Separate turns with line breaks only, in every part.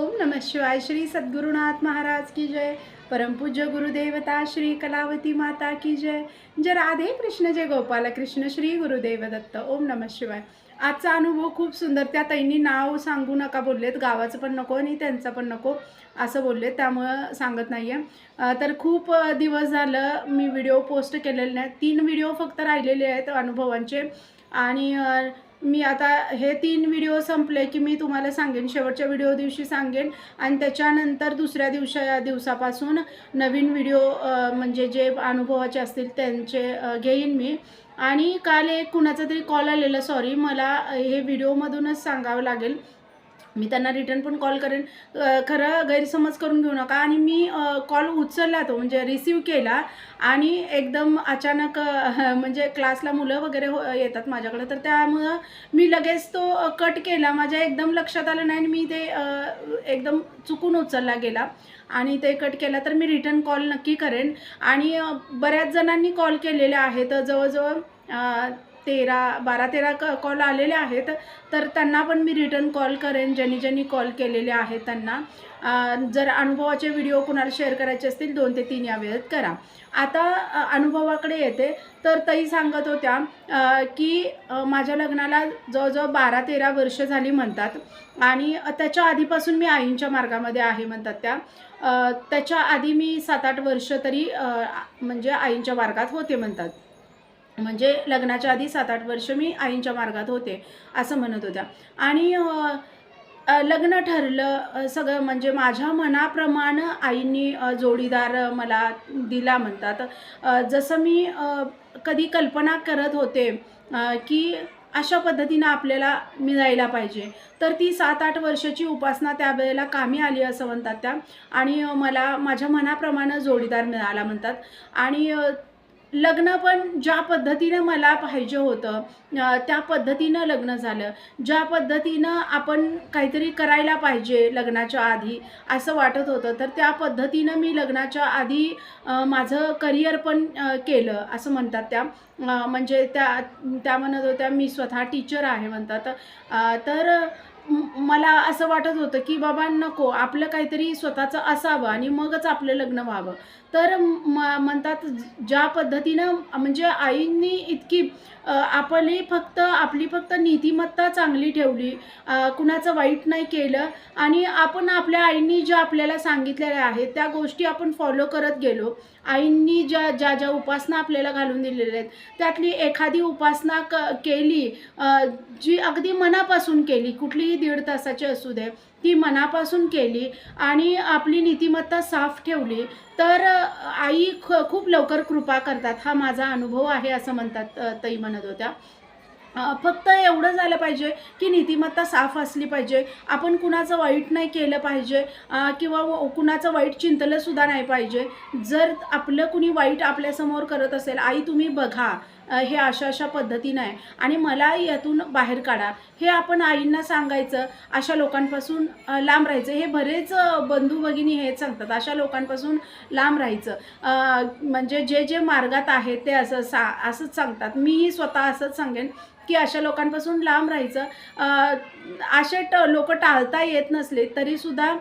ओम नम शिवाय श्री सद्गुरुनाथ महाराज की जय। परमपूज्य गुरुदेवता श्री कलावती माता की जय। जय राधे कृष्ण जय गोपाल कृष्ण श्री गुरुदेव दत्त ओम नम शिवाय। आजचा अनुभव खूप सुंदर त्या ताईंनी नाव सांगू नका बोललेत गावाचं पण नको आणि त्यांचं पण नको असं बोलले त्यामुळं सांगत नाही आहे तर खूप दिवस झालं मी व्हिडिओ पोस्ट केलेले नाही तीन व्हिडिओ फक्त राहिलेले आहेत अनुभवांचे. आणि मी आता हे तीन व्हिडिओ संपले की मी तुम्हाला सांगेन शेवटच्या व्हिडिओ दिवशी सांगेन. आणि त्याच्यानंतर दुसऱ्या दिवसा दिवसापासून नवीन व्हिडिओ म्हणजे जे अनुभवाचे असतील त्यांचे घेईन मी. आणि काल एक कुणाचा तरी कॉल आलेला सॉरी मला हे व्हिडिओमधूनच सांगावं लागेल. मी त्यांना रिटर्न पण कॉल करेन. खरं गैरसमज करून घेऊ नका. आणि मी कॉल उचलला तो म्हणजे रिसीव केला आणि एकदम अचानक म्हणजे क्लासला मुलं वगैरे हो येतात माझ्याकडे. तर त्यामुळं मी लगेच तो कट केला. माझ्या एकदम लक्षात आलं नाही आणि मी ते एकदम चुकून उचलला गेला. आणि ते कट केला तर मी रिटर्न कॉल नक्की करेन. आणि बऱ्याच जणांनी कॉल केलेले आहेत. जवळजवळ तेरा बारा तेरा क कॉल आलेले आहेत. तर त्यांना पण मी रिटर्न कॉल करेन ज्यांनी ज्यांनी कॉल केलेले आहेत त्यांना. जर अनुभवाचे व्हिडिओ कुणाला शेअर करायचे असतील दोन ते तीन या वेळेत करा. आता अनुभवाकडे येते. तर ताई सांगत होत्या की माझ्या लग्नाला जवळजवळ बारा तेरा वर्ष झाली म्हणतात. आणि त्याच्या आधीपासून मी आईंच्या मार्गामध्ये आहे म्हणतात त्या. त्याच्या आधी मी सात आठ वर्ष तरी म्हणजे आईंच्या मार्गात होते म्हणतात. म्हणजे लग्नाच्या आधी सात आठ वर्ष मी आईंच्या मार्गात होते असं म्हणत होत्या. आणि लग्न ठरलं सगळं म्हणजे माझ्या मनाप्रमाणे आईंनी जोडीदार मला दिला म्हणतात. जसं मी कधी कल्पना करत होते की अशा पद्धतीनं आपल्याला मिळायला पाहिजे. तर ती सात आठ वर्षाची उपासना त्यावेळेला कामी आली असं म्हणतात त्या. आणि मला माझ्या मनाप्रमाणे जोडीदार मिळाला म्हणतात. आणि लग्न पण ज्या पद्धतीनं मला पाहिजे होतं त्या पद्धतीनं लग्न झालं. ज्या पद्धतीनं आपण काहीतरी करायला पाहिजे लग्नाच्या आधी असं वाटत होतं तर त्या पद्धतीनं मी लग्नाच्या आधी माझं करिअर पण केलं असं म्हणतात त्या. म्हणजे त्या त्या म्हणत होत्या मी स्वतः टीचर आहे म्हणतात. तर मला असं वाटत होतं की बाबा नको आपलं काहीतरी स्वतःचं असावं आणि मगच आपलं लग्न व्हावं. तर म म्हणतात ज्या पद्धतीनं म्हणजे आईंनी इतकी आपली फक्त आपली फक्त नीतिमत्ता चांगली ठेवली कुणाचं वाईट नाही केलं आणि आपण आपल्या आईंनी ज्या आपल्याला सांगितलेल्या आहेत त्या गोष्टी आपण फॉलो करत गेलो आईंनी ज्या ज्या ज्या उपासना आपल्याला घालून दिलेल्या आहेत त्यातली एखादी उपासना क केली जी अगदी मनापासून केली कुठलीही दीड तासाची असू दे ती मनापासून केली आणि आपली नीतिमत्ता साफ ठेवली तर आई ख खूप लवकर कृपा करतात. हा माझा अनुभव आहे असं म्हणतात तई ताई म्हणत होत्या. फक्त एवढं झालं पाहिजे की नीतिमत्ता साफ असली पाहिजे. आपण कुणाचं वाईट नाही केलं पाहिजे किंवा व- कुणाचं वाईट चिंतलंसुद्धा नाही पाहिजे. जर आपलं कुणी वाईट आपल्यासमोर करत असेल आई तुम्ही बघा. हे अशा अशा पद्धतीनं आहे. आणि मला यातून बाहेर काढा. हे आपण आईंना सांगायचं अशा लोकांपासून लांब राहायचं. हे बरेच बंधू भगिनी हेच सांगतात अशा लोकांपासून लांब राहायचं. म्हणजे जे जे मार्गात आहे ते असं सा असंच सांगतात. मीही स्वतः असंच सांगेन की अशा लोकांपासून लांब राहायचं. असे ट लोक टाळता येत नसले तरीसुद्धा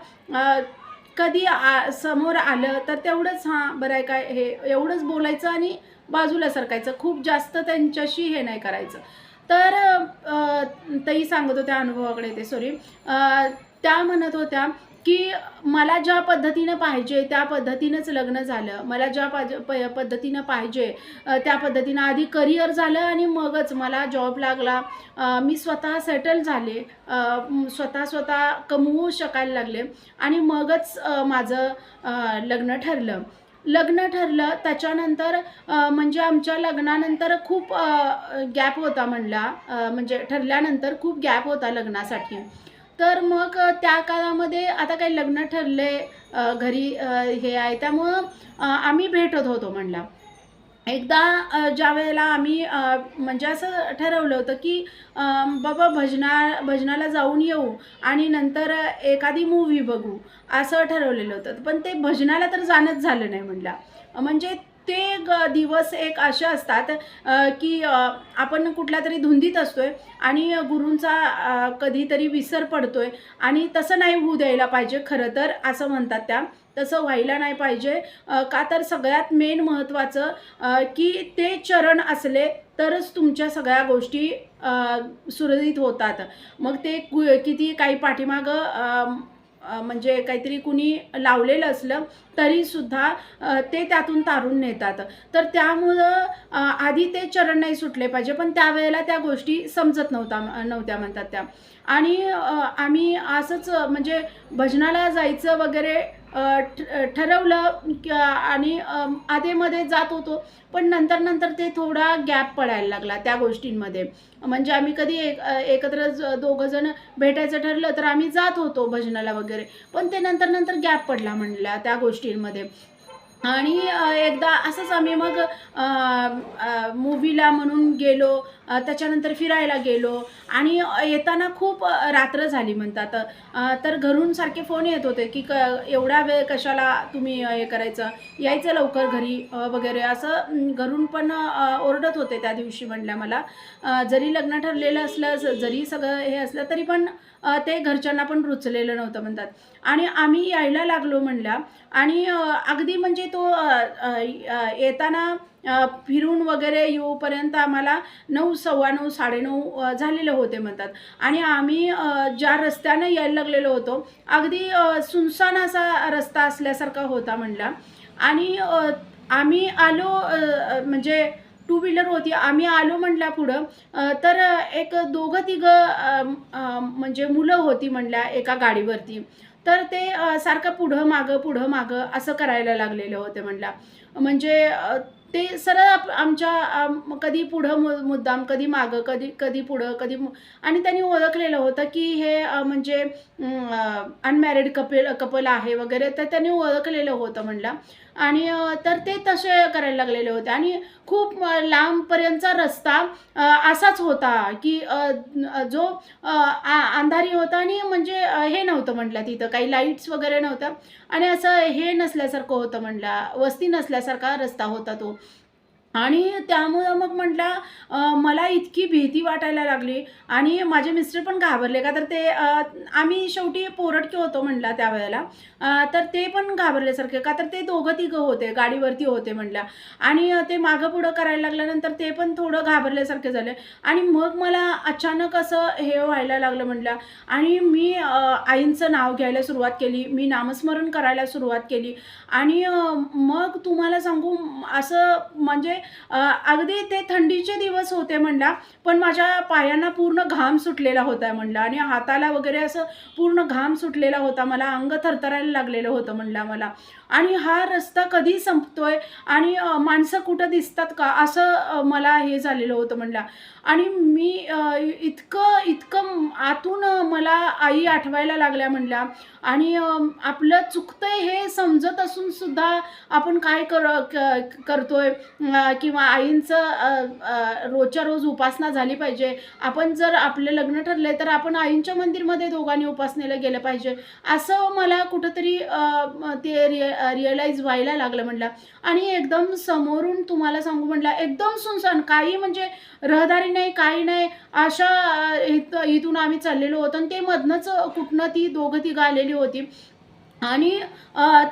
कधी आ समोर आलं तर तेवढंच हां बरं आहे काय हे एवढंच बोलायचं आणि बाजूला सरकायचं. खूप जास्त त्यांच्याशी हे नाही करायचं. तर तई सांगत होत्या अनुभवाकडे ते सॉरी त्या म्हणत होत्या की मला ज्या पद्धतीनं पाहिजे त्या पद्धतीनंच लग्न झालं. मला ज्या पाज प पद्धतीनं पाहिजे त्या पद्धतीनं आधी करिअर झालं आणि मगच मला जॉब लागला. मी स्वतः सेटल झाले. स्वतः स्वतः कमवू शकायला लागले आणि मगच माझं लग्न ठरलं. लग्न ठरलं त्याच्यानंतर म्हणजे आमच्या लग्नानंतर खूप गॅप होता म्हणला. म्हणजे ठरल्यानंतर खूप गॅप होता लग्नासाठी. तर मग त्या काळामध्ये आता काही लग्न ठरले घरी हे आहे. त्यामुळं आम्ही भेटत होतो म्हणला. एकदा ज्या वेळेला आम्ही म्हणजे असं ठरवलं होतं की बाबा भजना भजनाला जाऊन येऊ आणि नंतर एखादी मूव्ही बघू असं ठरवलेलं होतं. पण ते भजनाला तर जाणंच झालं नाही म्हणला. म्हणजे ते ग दिवस एक असे असतात की आपण कुठल्या तरी धुंदीत असतोय आणि गुरूंचा कधीतरी विसर पडतोय आणि तसं नाही होऊ द्यायला पाहिजे खरं तर असं म्हणतात त्या. तसं व्हायला नाही पाहिजे. का तर सगळ्यात मेन महत्त्वाचं की ते चरण असले तरच तुमच्या सगळ्या गोष्टी सुरळीत होतात. मग ते कु- किती काही पाठीमागं म्हणजे काहीतरी कुणी लावलेलं असलं तरीसुद्धा ते त्यातून तारून नेतात. तर त्यामुळं आधी ते चरण नाही सुटले पाहिजे पण त्यावेळेला त्या गोष्टी समजत नव्हता नव्हत्या म्हणतात त्या. आणि आम्ही असंच म्हणजे भजनाला जायचं वगैरे ठरवलं आणि आधेमध्ये जात होतो. पण नंतर नंतर ते थोडा गॅप पडायला लागला त्या गोष्टींमध्ये. म्हणजे आम्ही कधी एक एकत्र ज- दोघं जण भेटायचं ठरलं तर आम्ही जात होतो भजनाला वगैरे. पण ते नंतर नंतर गॅप पडला म्हणल्या त्या गोष्टींमध्ये. आणि एकदा असंच आम्ही मग मूवीला म्हणून गेलो त्याच्यानंतर फिरायला गेलो आणि येताना खूप रात्र झाली म्हणतात. तर घरून सारखे फोन येत होते की क एवढा वेळ कशाला तुम्ही हे करायचं? यायचं लवकर घरी वगैरे. असं घरून पण ओरडत होते त्या दिवशी म्हणल्या मला. जरी लग्न ठरलेलं असलं जरी सगळं हे असलं तरी पण ते घरच्यांना पण रुचलेलं नव्हतं म्हणतात. आणि आम्ही यायला लागलो म्हणल्या आणि अगदी म्हणजे तो येताना फिरून वगैरे येऊपर्यंत आम्हाला नऊ सव्वा नऊ साडेनऊ झालेलं झालेले होते म्हणतात. आणि आम्ही ज्या रस्त्यानं यायला लागलेलो होतो अगदी सुनसान असा रस्ता असल्यासारखा होता म्हणला आणि आम्ही आलो म्हणजे टू व्हीलर होती. आम्ही आलो म्हटल्या पुढं. तर एक दोघं तिघं म्हणजे मुलं होती म्हणल्या एका गाडीवरती. तर ते सारखं पुढं मागं पुढं मागं असं करायला लागलेले होते म्हटल्या. म्हणजे ते सरळ आप- आमच्या कधी पुढं मु मुद्दाम कधी मागं कधी कधी पुढं कधी आणि त्यांनी ओळखलेलं होतं की हे म्हणजे अनमॅरिड कपल कपल आहे वगैरे तर त्यांनी ओळखलेलं होतं म्हणलं आणि तर ते तसे करायला लागलेले होते. आणि खूप लांबपर्यंतचा रस्ता असाच होता की जो आ- अंधारी होता आणि म्हणजे हे नव्हतं म्हटलं तिथं. काही लाईट्स वगैरे नव्हत्या. आणि असं हे नसल्यासारखं होतं म्हटलं. वस्ती नसल्यासारखा रस्ता होता तो. आणि त्यामुळं मग म्हटलं मला इतकी भीती वाटायला लागली. आणि माझे मिस्टर पण घाबरले का? तर ते आम्ही शेवटी पोरटके होतो म्हटलं त्यावेळेला तर ते पण घाबरल्यासारखे का? तर ते दोघं तिघं होते गाडीवरती होते म्हटलं. आणि ते मागं पुढं करायला लागल्यानंतर ते पण थोडं घाबरल्यासारखे झाले. आणि मग मला अचानक असं हे व्हायला लागलं म्हटलं. आणि मी आईंचं नाव घ्यायला सुरुवात केली. मी नामस्मरण करायला सुरुवात केली. आणि मग तुम्हाला सांगू असं म्हणजे अगदी ते थंडीचे दिवस होते म्हणला पण माझ्या पायांना पूर्ण घाम सुटलेला होता म्हणला आणि हाताला वगैरे असं पूर्ण घाम सुटलेला होता मला अंग थरथरायला लागलेलं होतं म्हणला मला. आणि हा रस्ता कधी संपतोय आणि माणसं कुठं दिसतात का असं मला हे झालेलं होतं म्हणला. आणि मी इतकं इतकं आतून मला आई आठवायला लागल्या म्हणल्या. आणि आपलं चुकतंय हे समजत असून सुद्धा आपण काय कर क- करतोय? किंवा आईंचं रोजच्या रोज उपासना झाली पाहिजे. आपण जर आपलं लग्न ठरले तर आपण आईंच्या मंदिरमध्ये दोघांनी उपासनेला गेलं पाहिजे. असं मला कुठंतरी ते रिअ रिअलाईज व्हायला लागलं म्हटलं आणि एकदम समोरून तुम्हाला सांगू म्हटलं एकदम सुनसान काही म्हणजे रहदारी काही नाही काही नाही. अशा इथून आम्ही चाललेलो होतो आणि ते मधनंच कुठनं ती दोघं तिघं आलेली होती. आणि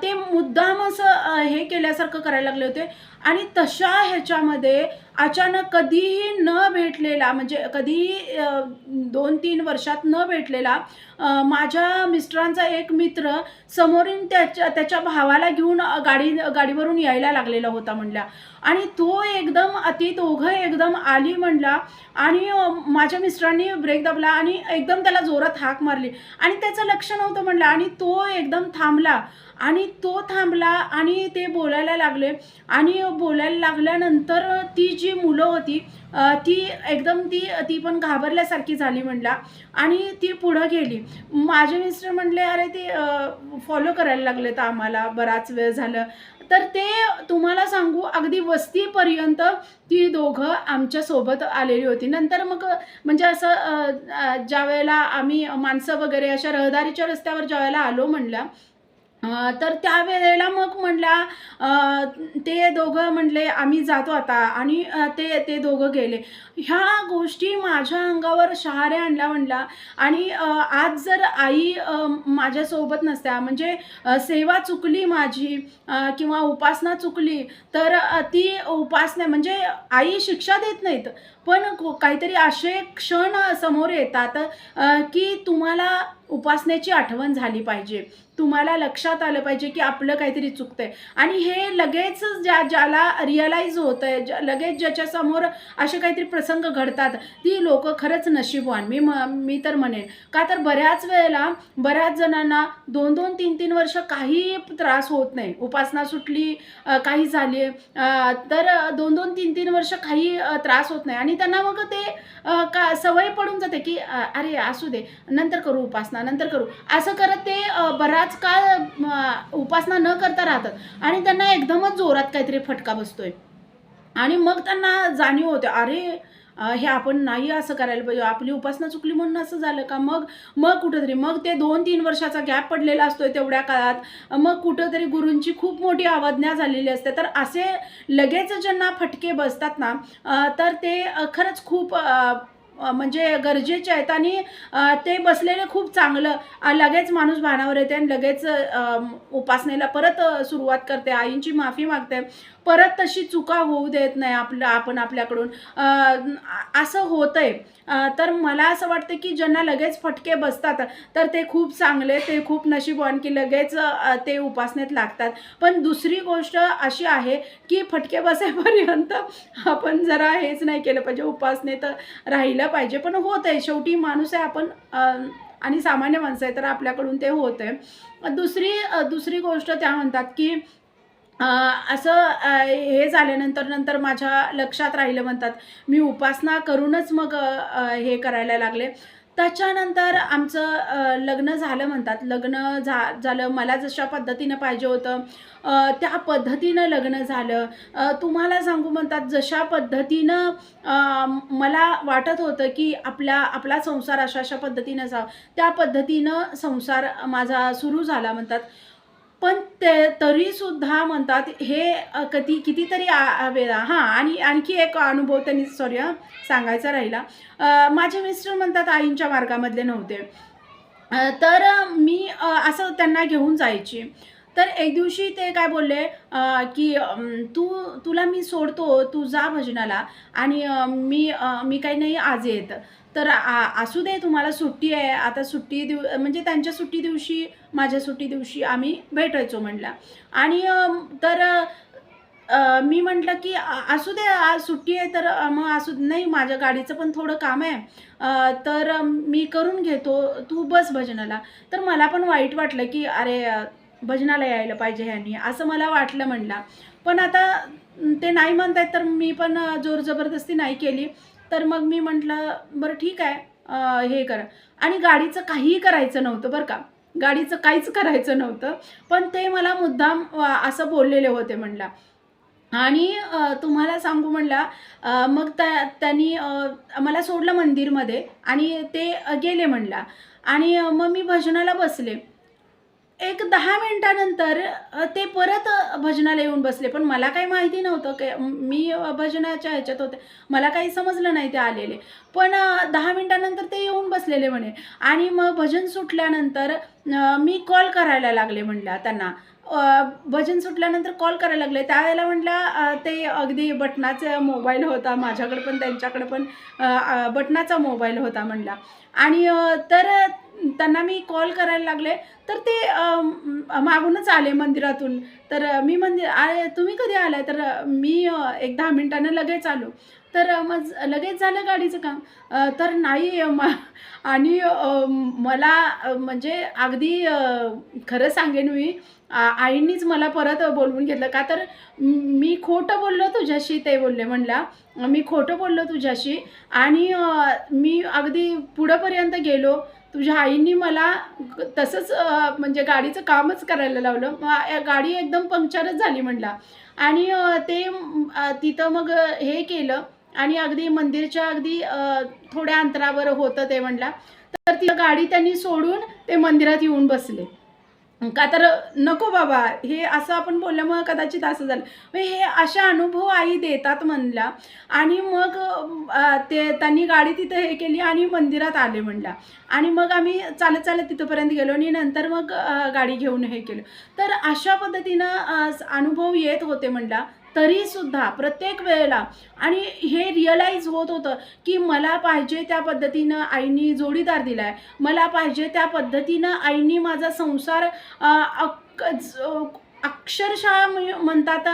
ते मुद्दाम असं हे केल्यासारखं करायला लागले होते. आणि तशा ह्याच्यामध्ये अचानक कधीही न भेटलेला म्हणजे कधीही दोन तीन वर्षात न भेटलेला माझ्या मिस्टरांचा एक मित्र समोरून त्याच्या त्याच्या भावाला घेऊन गाडी गाडीवरून यायला लागलेला होता म्हणला आणि तो एकदम अति दोघं एकदम आली म्हणला आणि माझ्या मिस्टरांनी ब्रेक दाबला आणि एकदम त्याला जोरात हाक मारली. आणि त्याचं लक्ष नव्हतं म्हणलं आणि तो एकदम थांबला. आणि तो थांबला आणि ते बोलायला लागले. आणि बोलायला लागल्यानंतर ती जी मुलं होती ती एकदम ती ती पण घाबरल्यासारखी झाली म्हणला. आणि ती पुढं गेली. माझे मिस्टर म्हणले अरे ते फॉलो करायला लागले तर आम्हाला. बराच वेळ झालं. तर ते तुम्हाला सांगू अगदी वस्तीपर्यंत ती दोघं आमच्यासोबत आलेली होती. नंतर मग म्हणजे असं ज्या वेळेला आम्ही माणसं वगैरे अशा रहदारीच्या रस्त्यावर ज्या वेळेला आलो म्हणल्या तर त्यावेळेला मग म्हणला ते दोघं म्हणले आम्ही जातो आता. आणि ते ते दोघं गेले. ह्या गोष्टी माझ्या अंगावर शहारे आणल्या म्हणला. आणि आज जर आई माझ्यासोबत नसत्या म्हणजे सेवा चुकली माझी किंवा उपासना चुकली तर ती उपासना म्हणजे आई शिक्षा देत नाहीत. पण को- काहीतरी असे क्षण समोर येतात की तुम्हाला उपासनेची आठवण झाली पाहिजे. तुम्हाला लक्षात आलं पाहिजे की आपलं काहीतरी चुकतंय. आणि हे लगेच ज्या ज्याला रिअलाईज होत आहे ज्या लगेच ज्याच्यासमोर असे काहीतरी प्रसंग घडतात ती लोक खरंच नशीबवान. मी म मी तर म्हणेन. का तर बऱ्याच वेळेला बऱ्याच जणांना दोन दोन तीन तीन वर्ष काही त्रास होत नाही. उपासना सुटली काही झाली तर दोन दोन तीन तीन वर्ष काही त्रास होत नाही. आणि त्यांना मग ते का सवय पडून जाते की अरे असू दे नंतर करू उपासना नंतर करू. असं करत ते बराच काळ उपासना न करता राहतात. आणि त्यांना एकदमच जोरात काहीतरी फटका बसतोय. आणि मग त्यांना जाणीव होते अरे हे आपण नाही असं करायला पाहिजे. आपली उपासना चुकली म्हणून असं झालं का? मग मग कुठंतरी मग ते दोन तीन वर्षाचा गॅप पडलेला असतोय तेवढ्या काळात. मग कुठंतरी गुरूंची खूप मोठी अवज्ञा झालेली असते. तर असे लगेच ज्यांना फटके बसतात ना तर ते खरंच खूप म्हणजे गरजेचे आहेत आणि ते बसलेले खूप चांगलं. लगेच माणूस भानावर येते आणि लगेच उपासनेला परत सुरुवात करते. आईंची माफी मागते. परत तशी चुका होऊ देत नाही आपलं आपण आपल्याकडून. असं होतं आहे तर मला असं वाटतं की ज्यांना लगेच फटके बसतात तर ते खूप चांगले ते खूप नशीबवान की लगेच ते उपासनेत लागतात. पण दुसरी गोष्ट अशी आहे की फटके बसेपर्यंत आपण जरा हेच नाही केलं पाहिजे. उपासनेत राहिलं पाहिजे. पण होत आहे शेवटी माणूस आहे आपण आणि सामान्य माणसं आहे तर आपल्याकडून ते होत आहे दुसरी दुसरी गोष्ट त्या म्हणतात की असं हे झाल्यानंतर नंतर माझ्या लक्षात राहिलं म्हणतात मी उपासना करूनच मग हे करायला लागले. त्याच्यानंतर आमचं लग्न झालं म्हणतात. लग्न झा झालं. मला जशा पद्धतीनं पाहिजे होतं त्या पद्धतीनं लग्न झालं. तुम्हाला सांगू म्हणतात जशा पद्धतीनं मला वाटत होतं की आपल्या आपला संसार अशा अशा पद्धतीनं जावं त्या पद्धतीनं संसार माझा सुरू झाला म्हणतात. पण ते तरीसुद्धा म्हणतात हे कधी कितीतरी आ वेळा हां आणि आणखी एक अनुभव त्यांनी सॉरी हां सांगायचा राहिला. माझे मिस्टर म्हणतात आईंच्या मार्गामधले नव्हते. तर मी असं त्यांना घेऊन जायची. तर एक दिवशी ते काय बोलले की तू तुला मी सोडतो तू जा भजनाला आणि मी मी काही नाही आज येत. तर आ- असू दे तुम्हाला सुट्टी आहे. आता सुट्टी दिव म्हणजे त्यांच्या सुट्टी दिवशी माझ्या सुट्टी दिवशी आम्ही भेटायचो म्हटलं आणि तर मी म्हटलं की असू दे आज सुट्टी आहे तर मग असू नाही माझ्या गाडीचं पण थोडं काम आहे. तर मी करून घेतो. तू बस भजनाला. तर मला पण वाईट वाटलं की अरे भजनाला यायला पाहिजे ह्यांनी असं मला वाटलं म्हणला. पण आता ते नाही म्हणतायत तर मी पण जोर जबरदस्ती नाही केली. तर मग मी म्हटलं बरं ठीक आहे हे कर. आणि गाडीचं काहीही करायचं नव्हतं बरं का. गाडीचं काहीच करायचं नव्हतं. पण ते मला मुद्दाम असं बोललेले होते म्हणला. आणि तुम्हाला सांगू म्हणला मग त्या त्यांनी मला सोडलं मंदिरमध्ये आणि ते गेले म्हणला. आणि मग मी भजनाला बसले. एक दहा मिनटानंतर ते परत भजनाला येऊन बसले. पण मला काही माहिती नव्हतं की मी भजनाच्या ह्याच्यात होते. मला काही समजलं नाही ते आलेले. पण दहा मिनटानंतर ते येऊन बसलेले म्हणे. आणि मग भजन सुटल्यानंतर मी कॉल करायला लागले म्हणल्या त्यांना. भजन सुटल्यानंतर कॉल करायला लागले. त्यावेळेला म्हटलं ते अगदी बटनाचा मोबाईल होता माझ्याकडे पण त्यांच्याकडे पण बटनाचा मोबाईल होता म्हणला. आणि तर त्यांना मी कॉल करायला लागले. तर ते मागूनच आले मंदिरातून. तर मी मंदिर अरे तुम्ही कधी आलाय? तर मी एक दहा मिनटानं लगेच आलो. तर मग लगेच झालं गाडीचं काम. तर नाही म आणि मला म्हणजे अगदी खरं सांगेन मी आईनीच आईंनीच मला परत बोलवून घेतलं का? तर मी खोटं बोललो तुझ्याशी ते बोलले म्हणला. मी खोटं बोललो तुझ्याशी आणि मी अगदी पुढंपर्यंत गेलो. तुझ्या आईंनी मला तसंच म्हणजे गाडीचं कामच करायला लावलं. मग गाडी एकदम पंक्चरच झाली म्हणला. आणि ते तिथं मग हे केलं. आणि अगदी मंदिरच्या अगदी थोड्या अंतरावर होतं ते म्हणला. तर ती गाडी त्यांनी सोडून ते मंदिरात येऊन बसले. का तर नको बाबा हे असं आपण बोलल्यामुळं कदाचित असं झालं. मग हे अशा अनुभव आई देतात म्हणला आणि मग ते त्यांनी गाडी तिथं हे केली आणि मंदिरात आले म्हणला. आणि मग आम्ही चालत चालत तिथंपर्यंत गेलो आणि नंतर मग गाडी घेऊन हे केलं. तर अशा पद्धतीनं अनुभव येत होते म्हणला. तरीसुद्धा प्रत्येक वेळेला आणि हे रिअलाईज होत होतं की मला पाहिजे त्या पद्धतीनं आईनी जोडीदार दिलाय. मला पाहिजे त्या पद्धतीनं आईनी माझा संसार अक्षरशः म्हणतात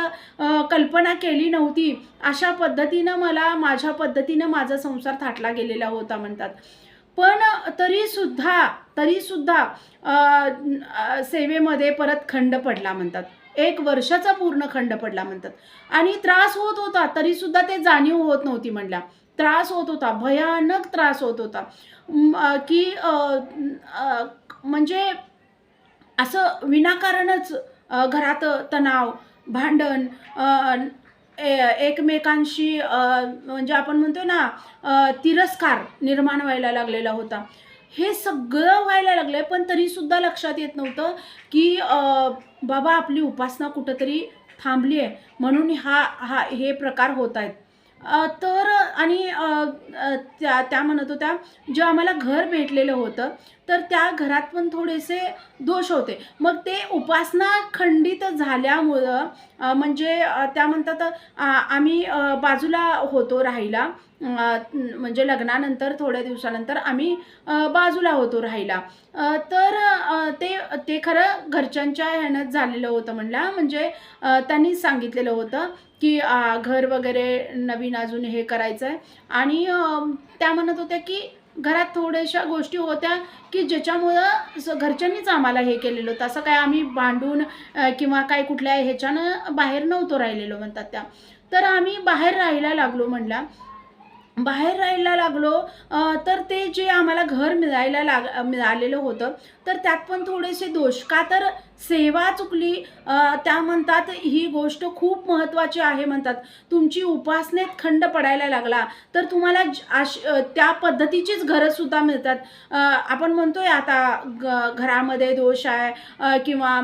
कल्पना केली नव्हती. अशा पद्धतीनं मला माझ्या पद्धतीनं माझा संसार थाटला गेलेला होता म्हणतात. पण तरीसुद्धा तरीसुद्धा सेवेमध्ये परत खंड पडला म्हणतात. एक वर्षाचा पूर्ण खंड पडला म्हणतात. आणि त्रास होत होता तरीसुद्धा ते जाणीव होत नव्हती म्हणल्या. त्रास होत होता भयानक त्रास होत होता. की म्हणजे असं विनाकारणच घरात तणाव भांडण ए- एकमेकांशी म्हणजे आपण म्हणतो ना तिरस्कार निर्माण व्हायला लागलेला होता. हे सगळं व्हायला लागलं आहे पण तरीसुद्धा लक्षात येत नव्हतं की बाबा आपली उपासना कुठंतरी थांबली आहे. म्हणून हा हा हे प्रकार होत आहेत. तर आणि त्या त्या म्हणत होत्या जे आम्हाला घर भेटलेलं होतं तर त्या घरात पण थोडेसे दोष होते. मग ते उपासना खंडित झाल्यामुळं म्हणजे त्या म्हणतात आम्ही बाजूला होतो राहायला म्हणजे लग्नानंतर थोड्या दिवसानंतर आम्ही बाजूला होतो राहायला. तर ते ते खरं घरच्यांच्या ह्यानं झालेलं होतं म्हणला. म्हणजे त्यांनी सांगितलेलं होतं की घर वगैरे नवीन अजून हे करायचं आहे आणि त्या म्हणत होत्या की घरात थोड्याशा गोष्टी होत्या की ज्याच्यामुळं घरच्यांनीच आम्हाला हे केलेलं होतं. असं काय आम्ही भांडून किंवा काय कुठल्या ह्याच्यानं बाहेर नव्हतो राहिलेलो म्हणतात त्या. तर आम्ही बाहेर राहायला लागलो म्हणला. बाहेर राहायला लागलो तर ते जे आम्हाला घर मिळायला लाग मिळालेलं होतं तर त्यात पण थोडेसे दोष. का तर सेवा चुकली त्या म्हणतात ही गोष्ट खूप महत्त्वाची आहे म्हणतात. तुमची उपासनेत खंड पडायला लागला तर तुम्हाला ज- आश त्या पद्धतीचीच घरंसुद्धा मिळतात. आपण आपण म्हणतोय आता ग घरामध्ये दोष आहे किंवा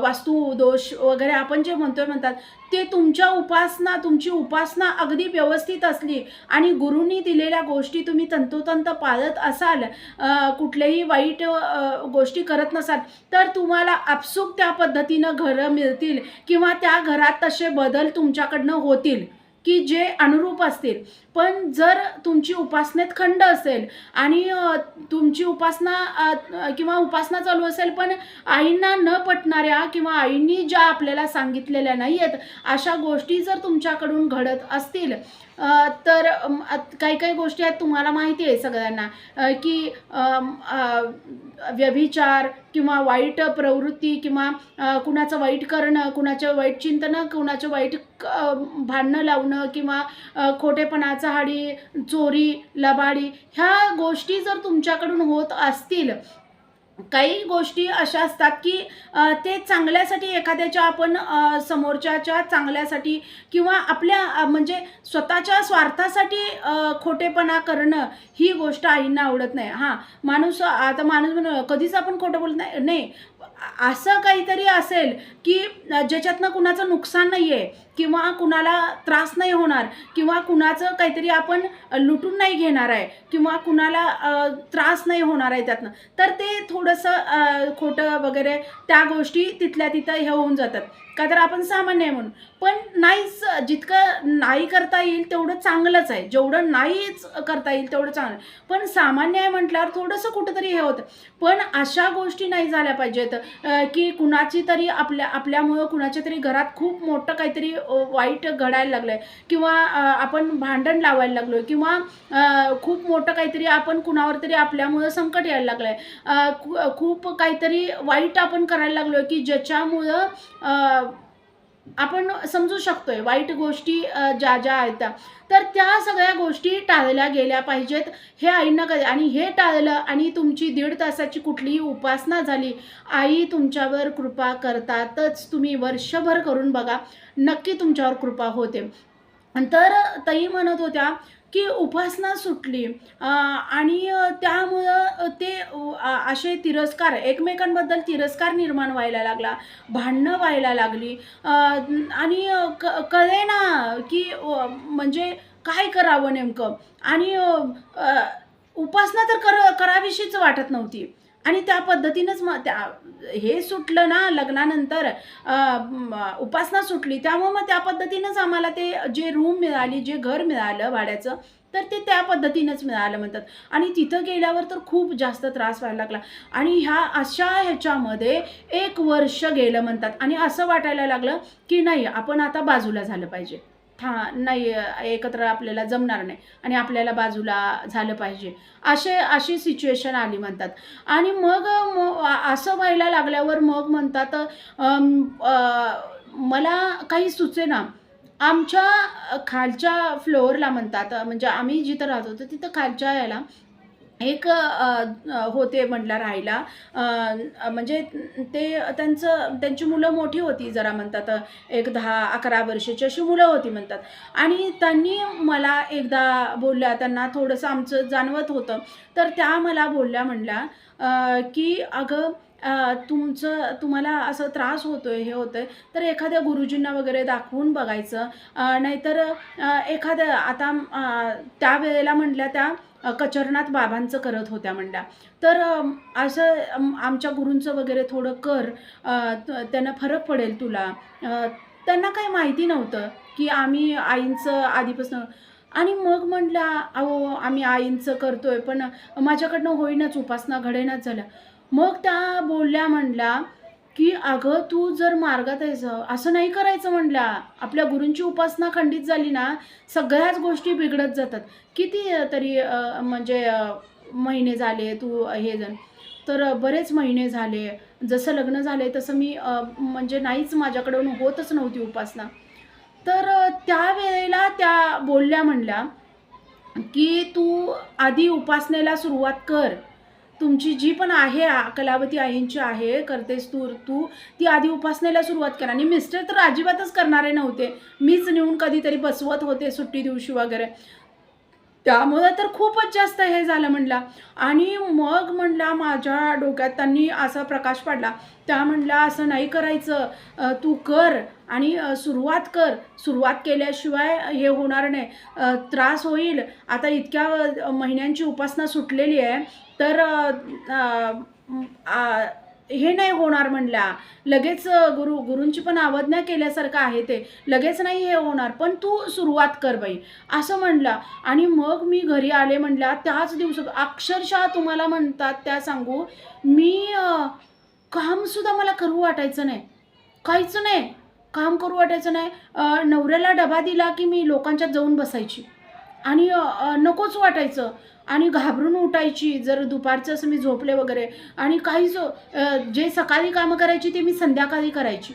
वास्तू दोष वगैरे आपण जे म्हणतोय म्हणतात ते तुमच्या उपासना तुमची उपासना अगदी व्यवस्थित असली आणि गुरुंनी दिलेल्या गोष्टी तुम्ही तंतोतंत पाळत असाल कुठलेही वाईट गोष्टी करत नसाल तर तुम्हाला आपसूक त्या पद्धतीनं घरं मिळतील किंवा त्या घरात तसे बदल तुमच्याकडनं होतील की जे अनुरूप असतील. पण जर तुमची उपासनेत खंड असेल आणि तुमची उपासना किंवा उपासना चालू असेल पण आईंना न पटणाऱ्या किंवा आईंनी ज्या आपल्याला सांगितलेल्या नाही आहेत अशा गोष्टी जर तुमच्याकडून घडत असतील तर काही काही गोष्टी आहेत तुम्हाला माहिती आहे सगळ्यांना की व्यभिचार किंवा वाईट प्रवृत्ती किंवा कुणाचं वाईट करणं कुणाचं वाईट चिंतनं कुणाचं वाईट भांडणं लावणं किंवा खोटेपणाचं हाडी चोरी लबाडी ह्या गोष्टी जर तुमच्याकडून होत असतील काही गोष्टी अशा असतात की ते चांगल्यासाठी एखाद्याच्या आपण समोरच्याच्या चांगल्यासाठी किंवा आपल्या म्हणजे स्वतःच्या स्वार्थासाठी खोटेपणा करणं ही गोष्ट आईंना आवडत नाही. हां माणूस आता माणूस कधीच आपण खोटं बोलत नाही. नाही असं काहीतरी असेल की ज्याच्यातनं कुणाचं नुकसान नाही आहे किंवा कुणाला त्रास नाही होणार किंवा कुणाचं काहीतरी आपण लुटून नाही घेणार आहे किंवा कुणाला त्रास नाही होणार आहे त्यातनं तर ते थोडंसं खोटं वगैरे त्या गोष्टी तिथल्या तिथं हे होऊन जातात. का तर आपण सामान्य आहे म्हणून. पण नाहीच जितकं नाही करता येईल तेवढं चांगलंच आहे. जेवढं नाहीच करता येईल तेवढं चांगलं पण सामान्य आहे म्हटल्यावर थोडंसं कुठंतरी हे होतं. पण अशा गोष्टी नाही झाल्या पाहिजेत की कुणाची तरी आपल्या आपल्यामुळं कुणाच्या तरी घरात खूप मोठं काहीतरी वाईट घडायला लागलं आहे किंवा आपण भांडण लावायला लागलो किंवा खूप मोठं काहीतरी आपण कुणावर तरी आपल्यामुळं संकट यायला लागलं आहे खूप काहीतरी वाईट आपण करायला लागलो की ज्याच्यामुळं आपण समजू शकतोय वाईट गोष्टी ज्या ज्या आहेत त्या. तर त्या सगळ्या गोष्टी टाळल्या गेल्या पाहिजेत हे आईनं कधी आणि हे टाळलं आणि तुमची दीड तासाची कुठलीही उपासना झाली आई तुमच्यावर कृपा करतातच तुम्ही वर्षभर करून बघा नक्की तुमच्यावर कृपा होते. तर ताई म्हणत होत्या की उपासना सुटली आणि त्यामुळे असे तिरस्कार एकमेकांबद्दल तिरस्कार निर्माण व्हायला लागला. भांडणं व्हायला लागली. आणि क कळे ना की म्हणजे काय करावं नेमकं? आणि उपासना तर कर करावीशीच वाटत नव्हती. आणि त्या पद्धतीनंच मग त्या हे सुटलं ना लग्नानंतर उपासना सुटली. त्यामुळं मग त्या पद्धतीनंच आम्हाला ते जे रूम मिळाली जे घर मिळालं भाड्याचं तर ते त्या पद्धतीनंच मिळालं म्हणतात. आणि तिथं गेल्यावर तर खूप जास्त त्रास व्हायला लागला. आणि ह्या अशा ह्याच्यामध्ये एक वर्ष गेलं म्हणतात. आणि असं वाटायला लागलं की नाही आपण आता बाजूला झालं पाहिजे. था नाही एकत्र आपल्याला जमणार नाही. आणि आपल्याला बाजूला झालं पाहिजे. असे अशी सिच्युएशन आली म्हणतात. आणि मग असं व्हायला लागल्यावर मग म्हणतात मला काही सुचेना. आमच्या खालच्या फ्लोअरला म्हणतात म्हणजे आम्ही जिथं राहत होतो तिथं खालच्या याला एक होते म्हटलं राहायला. म्हणजे ते त्यांचं त्यांची मुलं मोठी होती जरा म्हणतात एक दहा अकरा वर्षाची अशी मुलं होती म्हणतात. आणि त्यांनी मला एकदा बोलल्या त्यांना थोडंसं आमचं जाणवत होतं. तर त्या मला बोलल्या म्हणल्या की अगं तुमचं तुम्हाला असं त्रास होतो आहे हे होतं आहे तर एखाद्या गुरुजींना वगैरे दाखवून बघायचं. नाहीतर एखादं आता त्या त्यावेळेला म्हटल्या त्या कचरनाथ बाबांचं करत होत्या म्हणल्या. तर असं आमच्या गुरूंचं वगैरे थोडं कर त्यांना फरक पडेल तुला. त्यांना काही माहिती नव्हतं की आम्ही आईंचं आधीपासून. आणि मग म्हटलं अहो आम्ही आईंचं करतोय पण माझ्याकडनं होईनाच उपासना घडेनाच झाल्या. मग त्या बोलल्या म्हणला की अगं तू जर मार्गात आहेस असं नाही करायचं म्हणला आपल्या गुरूंची उपासना खंडित झाली ना सगळ्याच गोष्टी बिघडत जातात. किती तरी म्हणजे महिने झाले तू हे जण. तर बरेच महिने झाले. जसं लग्न झाले तसं मी म्हणजे नाहीच माझ्याकडून होतच नव्हती उपासना. तर त्यावेळेला त्या बोलल्या म्हणल्या की तू आधी उपासनेला सुरुवात कर. तुमची जी पण आहे कलावती आईंची आहे करतेस तू तू ती आधी उपासनेला सुरुवात करा. आणि मिस्टर तर अजिबातच करणारे नव्हते. मीच नेऊन कधीतरी बसवत होते सुट्टी दिवशी वगैरे. त्यामुळं तर खूपच जास्त हे झालं म्हणला. आणि मग म्हणला माझ्या डोक्यात त्यांनी असा प्रकाश पडला. त्या म्हणला असं नाही करायचं. तू कर आणि सुरुवात कर. सुरुवात केल्याशिवाय हे होणार नाही. त्रास होईल. आता इतक्या महिन्यांची उपासना सुटलेली आहे. तर आ, आ, हे नाही होणार म्हणल्या. लगेच गुरु गुरूंची पण अवज्ञा केल्यासारखं आहे ते. लगेच नाही हे होणार पण तू सुरुवात कर बाई. असं म्हणला. आणि मग मी घरी आले म्हणल्या त्याच दिवसात अक्षरशः तुम्हाला म्हणतात त्या सांगू मी कामसुद्धा मला करू वाटायचं नाही. काहीच नाही. काम करू वाटायचं नाही. नवऱ्याला डबा दिला की मी लोकांच्यात जाऊन बसायची. आणि नकोच वाटायचं. आणि घाबरून उठायची जर दुपारचं असं मी झोपले वगैरे. आणि काही जो जे सकाळी कामं करायची ते मी संध्याकाळी करायची.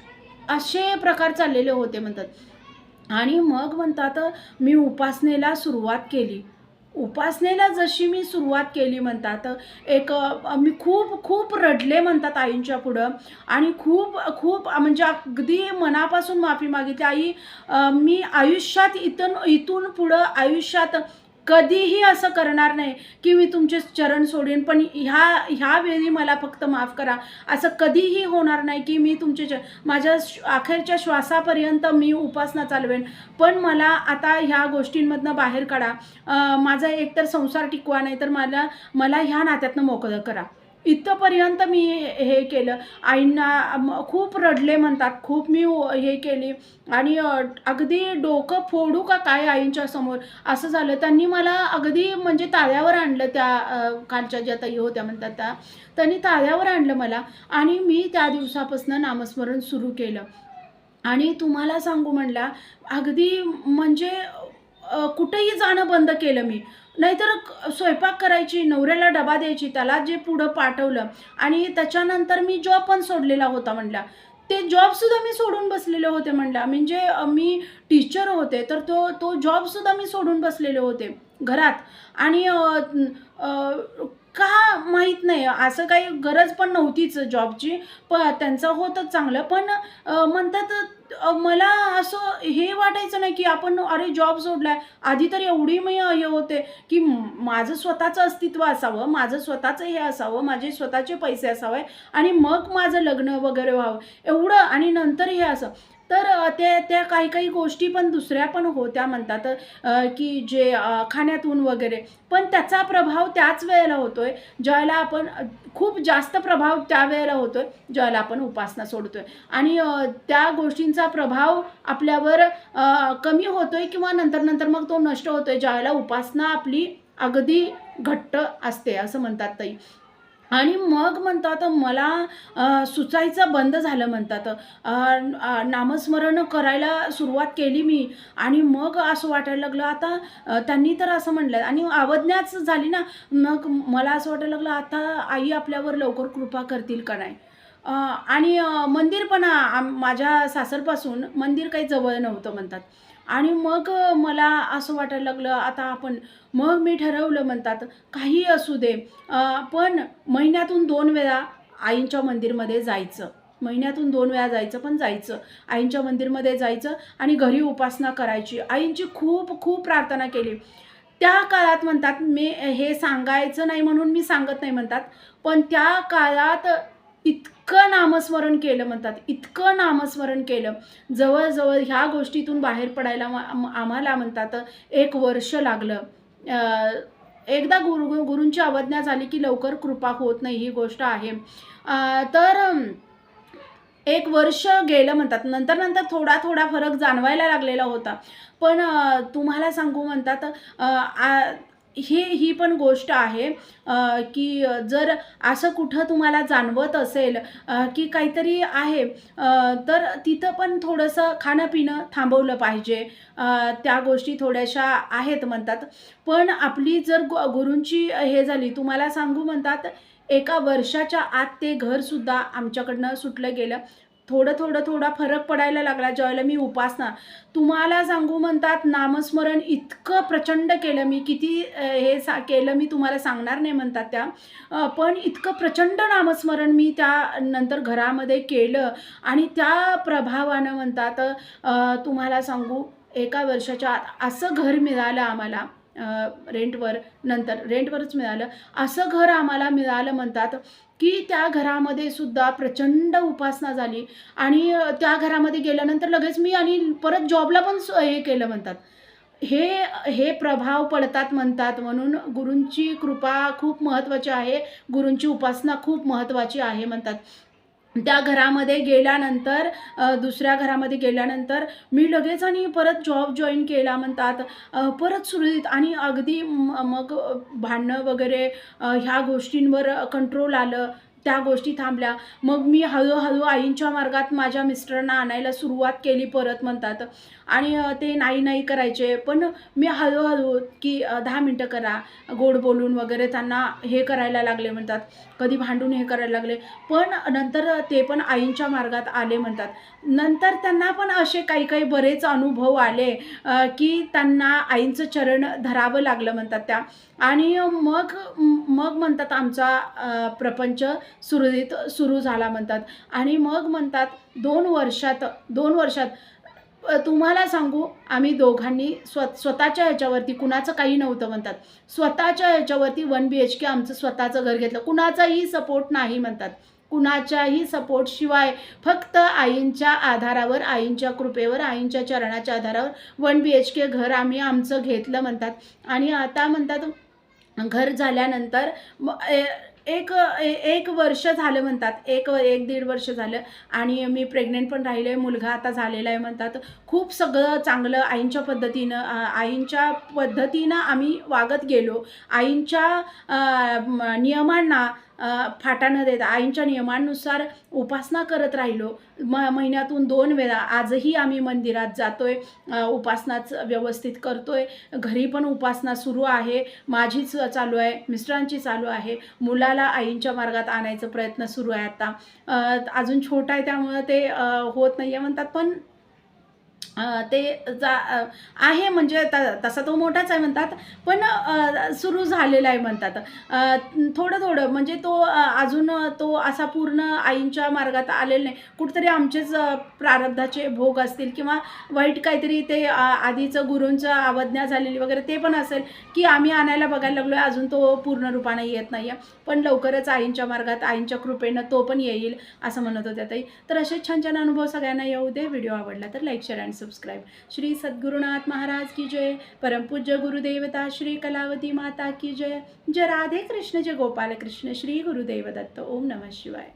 असे प्रकार चाललेले होते म्हणतात. आणि मग म्हणतात मी उपासनेला सुरुवात केली. उपासनेला जशी मी सुरुवात केली म्हणतात एक मी खूप खूप रडले म्हणतात आईंच्या पुढं. आणि खूप खूप म्हणजे अगदी मनापासून माफी मागितली. आई मी आयुष्यात इथून इथून पुढं आयुष्यात कधीही असं करणार नाही की मी तुमचे चरण सोडेन पण ह्या ह्या वेळी मला फक्त माफ करा. असं कधीही होणार नाही की मी तुमचे च माझ्या अखेरच्या श्वासापर्यंत मी उपासना चालवेन. पण मला आता ह्या गोष्टींमधनं बाहेर काढा. माझा एकतर संसार टिकवा नाही तर मला मला ह्या नात्यातनं मोकळं करा. इथंपर्यंत मी हे केलं. आईंना खूप रडले म्हणतात खूप मी हे केली. आणि अगदी डोकं फोडू का काय आईंच्या समोर? असं झालं. त्यांनी मला अगदी म्हणजे ताळ्यावर आणलं त्या कालच्या ज्या ताई होत्या म्हणतात त्या त्यांनी ताळ्यावर आणलं मला. आणि मी त्या दिवसापासून नामस्मरण सुरू केलं. आणि तुम्हाला सांगू म्हणला अगदी म्हणजे कुठेही जाणं बंद केलं मी. नाहीतर स्वयंपाक करायची नवऱ्याला डबा द्यायची त्याला जे पुढं पाठवलं आणि त्याच्यानंतर मी जॉब पण सोडलेला होता म्हटला ते जॉबसुद्धा मी सोडून बसलेले होते म्हणला. म्हणजे मी टीचर होते तर तो तो जॉबसुद्धा मी सोडून बसलेले होते घरात. आणि का माहीत नाही असं काही गरज पण नव्हतीच जॉबची प त्यांचं होतं चांगलं. पण म्हणतात मला असं हे वाटायचं नाही की आपण अरे जॉब सोडलाय. आधी तर एवढी मी हे होते की माझं स्वतःचं अस्तित्व असावं माझं स्वतःचं हे असावं माझे स्वतःचे पैसे असावे आणि मग माझं लग्न वगैरे व्हावं. एवढं आणि नंतर हे असं. तर ते त्या काही काही गोष्टी पण दुसऱ्या पण होत्या म्हणतात की जे खाण्यातून वगैरे. पण त्याचा प्रभाव त्याच वेळेला होतोय ज्यावेळेला आपण खूप जास्त प्रभाव त्या वेळेला होतोय ज्यावेळेला आपण उपासना सोडतोय. आणि त्या गोष्टींचा प्रभाव आपल्यावर कमी होतोय किंवा नंतर नंतर मग तो नष्ट होतोय ज्यावेळेला उपासना आपली अगदी घट्ट असते असं म्हणतात ताई. आणि मग म्हणतात मला सुचायचं बंद झालं म्हणतात. नामस्मरण करायला सुरुवात केली मी. आणि मग असं वाटायला लागलं आता त्यांनी तर असं म्हणलं. आणि अवज्ञाच झाली ना मग मला असं वाटायला लागलं आता आई आपल्यावर लवकर कृपा करतील का नाही? आणि मंदिर पण माझ्या सासरपासून मंदिर काही जवळ नव्हतं म्हणतात. आणि मग मला असं वाटायला लागलं आता आपण मग मी ठरवलं म्हणतात काही असू दे. पण महिन्यातून दोन वेळा आईंच्या मंदिरमध्ये जायचं. महिन्यातून दोन वेळा जायचं पण जायचं. आईंच्या मंदिरमध्ये जायचं आणि घरी उपासना करायची. आईंची खूप खूप प्रार्थना केली. त्या काळात म्हणतात मी हे सांगायचं नाही म्हणून मी सांगत नाही म्हणतात. पण त्या काळात इतकं नामस्मरण केलं म्हणतात इतकं नामस्मरण केलं. जवळजवळ ह्या गोष्टीतून बाहेर पडायला आम्हाला म्हणतात एक वर्ष लागलं. एकदा गुरु गुरूंची अवज्ञा झाली की लवकर कृपा होत नाही ही गोष्ट आहे. तर एक वर्ष गेलं म्हणतात. नंतर नंतर थोडा थोडा फरक जाणवायला लागलेला होता. पण तुम्हाला सांगू म्हणतात आ- ही ही पण गोष्ट आहे की जर असं कुठं तुम्हाला जाणवत असेल की काहीतरी आहे तर तिथं पण थोडंसं खाणंपिणं थांबवलं पाहिजे. त्या गोष्टी थोड्याशा आहेत म्हणतात. पण आपली जर गु गुरूंची हे झाली तुम्हाला सांगू म्हणतात एका वर्षाच्या आत ते घरसुद्धा आमच्याकडनं सुटलं गेलं. थोडं थोडं थोडा फरक पडायला लागला. ज्यावेळेला मी उपासना. तुम्हाला सांगू म्हणतात नामस्मरण इतकं प्रचंड केलं मी किती हे सा केलं मी तुम्हाला सांगणार नाही म्हणतात त्या. पण इतकं प्रचंड नामस्मरण मी त्या नंतर घरामध्ये केलं आणि त्या प्रभावानं म्हणतात तुम्हाला सांगू एका वर्षाच्या आत असं घर मिळालं आम्हाला. रेंटवर नंतर रेंटवरच मिळालं. असं घर आम्हाला मिळालं म्हणतात की त्या घरामध्ये सुद्धा प्रचंड उपासना झाली. आणि त्या घरामध्ये गेल्यानंतर लगेच मी आणि परत जॉबला पण हे केलं म्हणतात. हे हे प्रभाव पडतात म्हणतात म्हणून गुरूंची कृपा खूप महत्त्वाची आहे. गुरूंची उपासना खूप महत्त्वाची आहे म्हणतात. त्या घरामध्ये गेल्यानंतर दुसऱ्या घरामध्ये गेल्यानंतर मी लगेच आणि परत जॉब जॉईन केला म्हणतात. परत सुरळीत आणि अगदी मग भांडणं वगैरे ह्या गोष्टींवर कंट्रोल आलं. त्या गोष्टी थांबल्या. मग मी हळूहळू आईंच्या मार्गात माझ्या मिस्टरांना आणायला सुरुवात केली परत म्हणतात. आणि ते नाही नाही करायचे. पण मी हळूहळू की दहा मिनटं करा. गोड बोलून वगैरे त्यांना हे करायला लागले म्हणतात. कधी भांडून हे करायला लागले. पण नंतर ते पण आईंच्या मार्गात आले म्हणतात. नंतर त्यांना पण असे काही काही बरेच अनुभव आले की त्यांना आईंचं चरण धरावं लागलं म्हणतात त्या. आणि मग मग म्हणतात आमचा प्रपंच सुरळीत सुरू झाला म्हणतात. आणि मग म्हणतात दोन वर्षात दोन वर्षात तुम्हाला सांगू आम्ही दोघांनी स्व स्वतःच्या ह्याच्यावरती कुणाचं काही नव्हतं म्हणतात. स्वतःच्या ह्याच्यावरती वन बी एच के आमचं स्वतःचं घर घेतलं. कुणाचाही सपोर्ट नाही म्हणतात. कुणाच्याही सपोर्टशिवाय फक्त आईंच्या आधारावर आईंच्या कृपेवर आईंच्या चरणाच्या आधारावर वन बी एच के घर आम्ही आमचं घेतलं म्हणतात. आणि आता म्हणतात घर झाल्यानंतर ए- एक ए- एक वर्ष झालं म्हणतात. एक एक दीड वर्ष झालं. आणि मी प्रेग्नेंट पण राहिले. मुलगा आता झालेला आहे म्हणतात. खूप सगळं चांगलं आईंच्या पद्धतीनं आईंच्या पद्धतीनं आम्ही वागत गेलो. आईंच्या नियमांना फाटा न देता आईंच्या नियमांनुसार उपासना करत राहिलो. म महिन्यातून दोन वेळा आजही आम्ही मंदिरात जातोय आहे उपासनाच व्यवस्थित करतोय. घरी पण उपासना सुरू आहे माझीच चालू आहे मिस्टरांची चालू आहे. मुलाला आईंच्या मार्गात आणायचा प्रयत्न सुरू आहे आता. अजून छोटा आहे त्यामुळं ते होत नाही आहे म्हणतात पण ते जा आहे म्हणजे त तसा तो मोठाच आहे म्हणतात पण सुरू झालेला आहे म्हणतात. थोडं थोडं म्हणजे तो अजून तो असा पूर्ण आईंच्या मार्गात आलेला नाही. कुठेतरी आमचेच प्रारब्धाचे भोग असतील किंवा वाईट काहीतरी ते आधीचं गुरूंचं अवज्ञा झालेली वगैरे ते पण असेल की आम्ही आणायला बघायला लागलो आहे अजून तो पूर्ण रूपाने येत नाही आहे. पण लवकरच आईंच्या मार्गात आईंच्या कृपेनं तो पण येईल असं म्हणत होत्या ताई. तर असे छान छान अनुभव सगळ्यांना येऊ दे. व्हिडिओ आवडला तर like share and subscribe Shri Sadgurunath Maharaj की जय परमपूज्य गुरुदेवता श्री कलावती माता की जय जय राधे कृष्ण जय गोपाल कृष्ण श्री गुरुदेव दत्त ओम नमः शिवाय